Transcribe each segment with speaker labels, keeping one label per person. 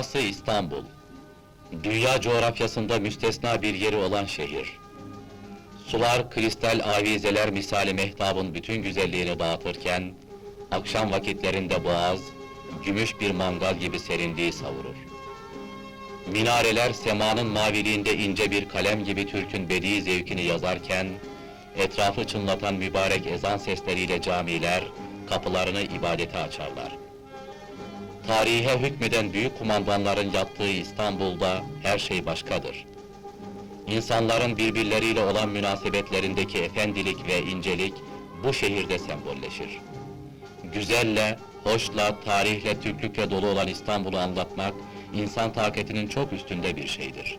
Speaker 1: Burası İstanbul. Dünya coğrafyasında müstesna bir yeri olan şehir. Sular kristal avizeler misali mehtabın bütün güzelliğini dağıtırken, akşam vakitlerinde boğaz, gümüş bir mangal gibi serinliği savurur. Minareler semanın maviliğinde ince bir kalem gibi Türk'ün bedi zevkini yazarken, etrafı çınlatan mübarek ezan sesleriyle camiler, kapılarını ibadete açarlar. Tarihe hükmeden büyük kumandanların yattığı İstanbul'da her şey başkadır. İnsanların birbirleriyle olan münasebetlerindeki efendilik ve incelik bu şehirde sembolleşir. Güzelle, hoşla, tarihle, Türklükle dolu olan İstanbul'u anlatmak, insan takatinin çok üstünde bir şeydir.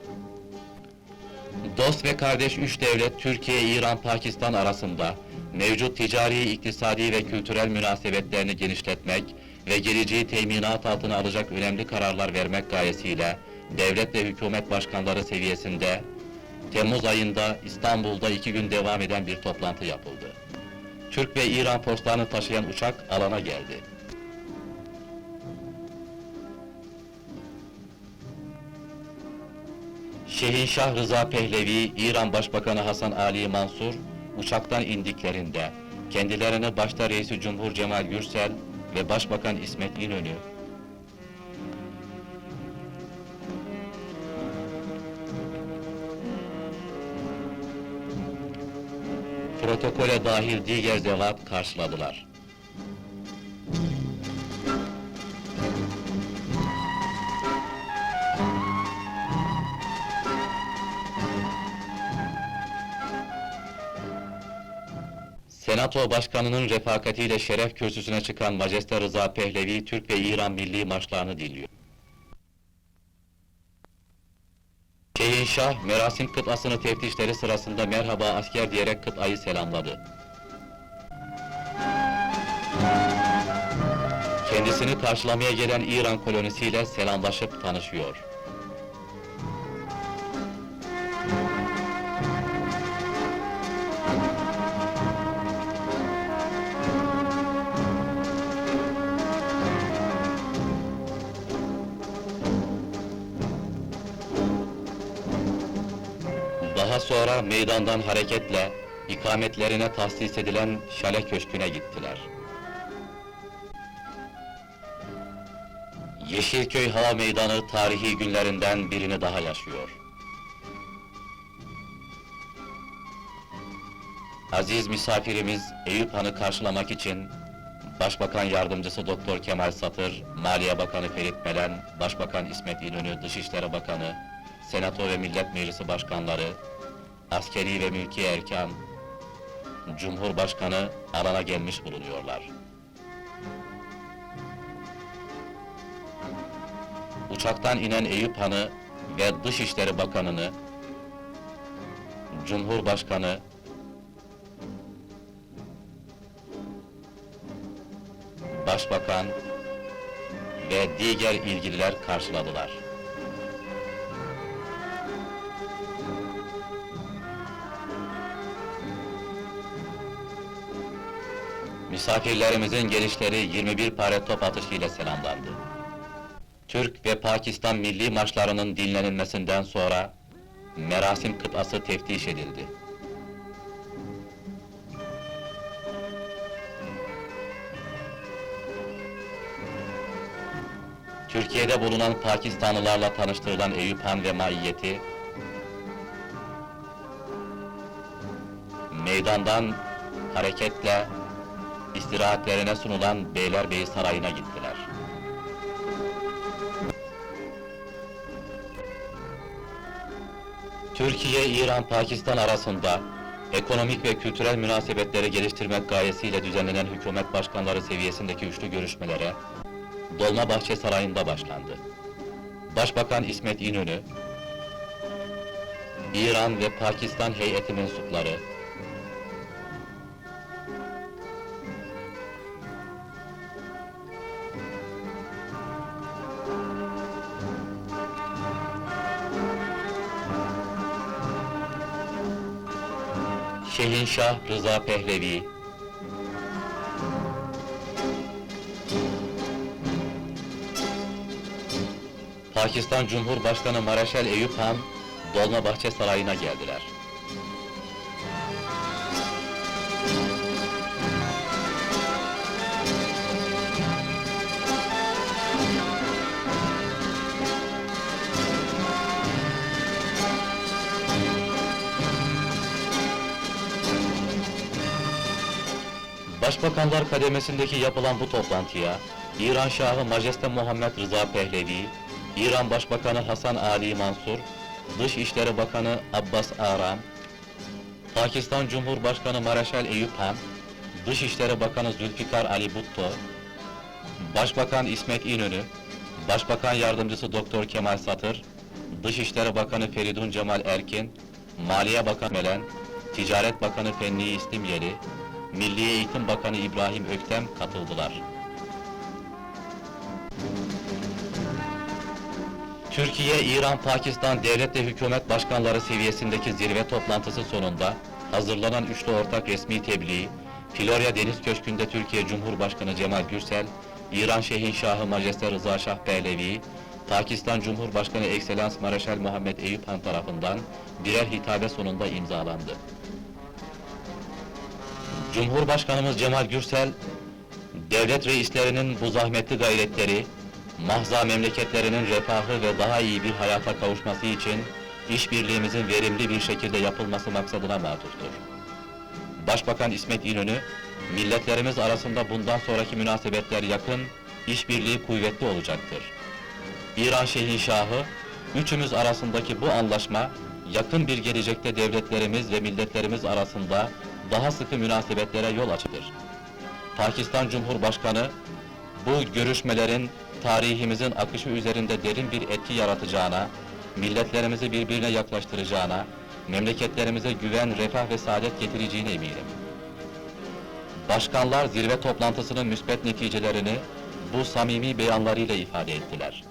Speaker 1: Dost ve kardeş üç devlet Türkiye, İran, Pakistan arasında mevcut ticari, iktisadi ve kültürel münasebetlerini genişletmek ve geleceği teminat altına alacak önemli kararlar vermek gayesiyle devlet ve hükümet başkanları seviyesinde Temmuz ayında İstanbul'da iki gün devam eden bir toplantı yapıldı. Türk ve İran postlarını taşıyan uçak alana geldi. Şehinşah Rıza Pehlevi, İran Başbakanı Hasan Ali Mansur, uçaktan indiklerinde, kendilerini başta Reisi Cumhur Cemal Gürsel ve Başbakan İsmet İnönü, protokole dahil diğer zevat karşıladılar. Senato Başkanı'nın refakatiyle şeref kürsüsüne çıkan Majeste Rıza Pehlevi, Türk ve İran milli marşlarını dinliyor. Şehinşah, merasim kıtasını teftişleri sırasında merhaba asker diyerek kıtayı selamladı. Kendisini karşılamaya gelen İran kolonisiyle selamlaşıp tanışıyor. Daha sonra meydandan hareketle ikametlerine tahsis edilen Şale Köşkü'ne gittiler. Yeşilköy Hava Meydanı tarihi günlerinden birini daha yaşıyor. Aziz misafirimiz Eyüp Han'ı karşılamak için Başbakan Yardımcısı Doktor Kemal Satır, Maliye Bakanı Ferit Melen, Başbakan İsmet İnönü, Dışişleri Bakanı, Senato ve Millet Meclisi Başkanları, askeri ve mülki erkan, Cumhurbaşkanı alana gelmiş bulunuyorlar. Uçaktan inen Eyüp Han'ı ve Dışişleri Bakanı'nı, Cumhurbaşkanı, Başbakan ve diğer ilgililer karşıladılar. Misafirlerimizin gelişleri 21 pare top atışıyla selamlandı. Türk ve Pakistan milli marşlarının dinlenilmesinden sonra merasim kıtası teftiş edildi. Türkiye'de bulunan Pakistanlılarla tanıştırılan Eyüp Han ve maiyeti meydandan hareketle istirahatlerine sunulan Beylerbeyi Sarayı'na gittiler. Türkiye, İran, Pakistan arasında ekonomik ve kültürel münasebetleri geliştirmek gayesiyle düzenlenen hükümet başkanları seviyesindeki üçlü görüşmelere Dolmabahçe Sarayı'nda başlandı. Başbakan İsmet İnönü, İran ve Pakistan heyeti mensupları, Şehinşah Rıza Pehlevi, Pakistan Cumhurbaşkanı Mareşal Eyüp Han, Dolmabahçe Sarayı'na geldiler. Başbakanlar kademesindeki yapılan bu toplantıya, İran Şahı Majeste Muhammed Rıza Pehlevi, İran Başbakanı Hasan Ali Mansur, Dışişleri Bakanı Abbas Aram, Pakistan Cumhurbaşkanı Mareşal Eyüp Han, Dışişleri Bakanı Zülfikar Ali Bhutto, Başbakan İsmet İnönü, Başbakan Yardımcısı Doktor Kemal Satır, Dışişleri Bakanı Feridun Cemal Erkin, Maliye Bakanı Melen, Ticaret Bakanı Fenni İstimyeli, Milli Eğitim Bakanı İbrahim Öktem katıldılar. Türkiye, İran, Pakistan devlet ve hükümet başkanları seviyesindeki zirve toplantısı sonunda hazırlanan üçlü ortak resmi tebliğ, Florya Deniz Köşkü'nde Türkiye Cumhurbaşkanı Cemal Gürsel, İran Şehinşahı Majeste Rıza Şah Pehlevi, Pakistan Cumhurbaşkanı Ekselans Mareşal Muhammed Eyüp Han tarafından birer hitabe sonunda imzalandı. Cumhurbaşkanımız Cemal Gürsel, devlet reislerinin bu zahmetli gayretleri, mahza memleketlerinin refahı ve daha iyi bir hayata kavuşması için işbirliğimizin verimli bir şekilde yapılması maksadına matuftur. Başbakan İsmet İnönü, milletlerimiz arasında bundan sonraki münasebetler yakın, işbirliği kuvvetli olacaktır. İran Şehinşahı, üçümüz arasındaki bu anlaşma, yakın bir gelecekte devletlerimiz ve milletlerimiz arasında daha sıkı münasebetlere yol açılır. Pakistan Cumhurbaşkanı, bu görüşmelerin tarihimizin akışı üzerinde derin bir etki yaratacağına, milletlerimizi birbirine yaklaştıracağına, memleketlerimize güven, refah ve saadet getireceğine eminim. Başkanlar zirve toplantısının müspet neticelerini bu samimi beyanlarıyla ifade ettiler.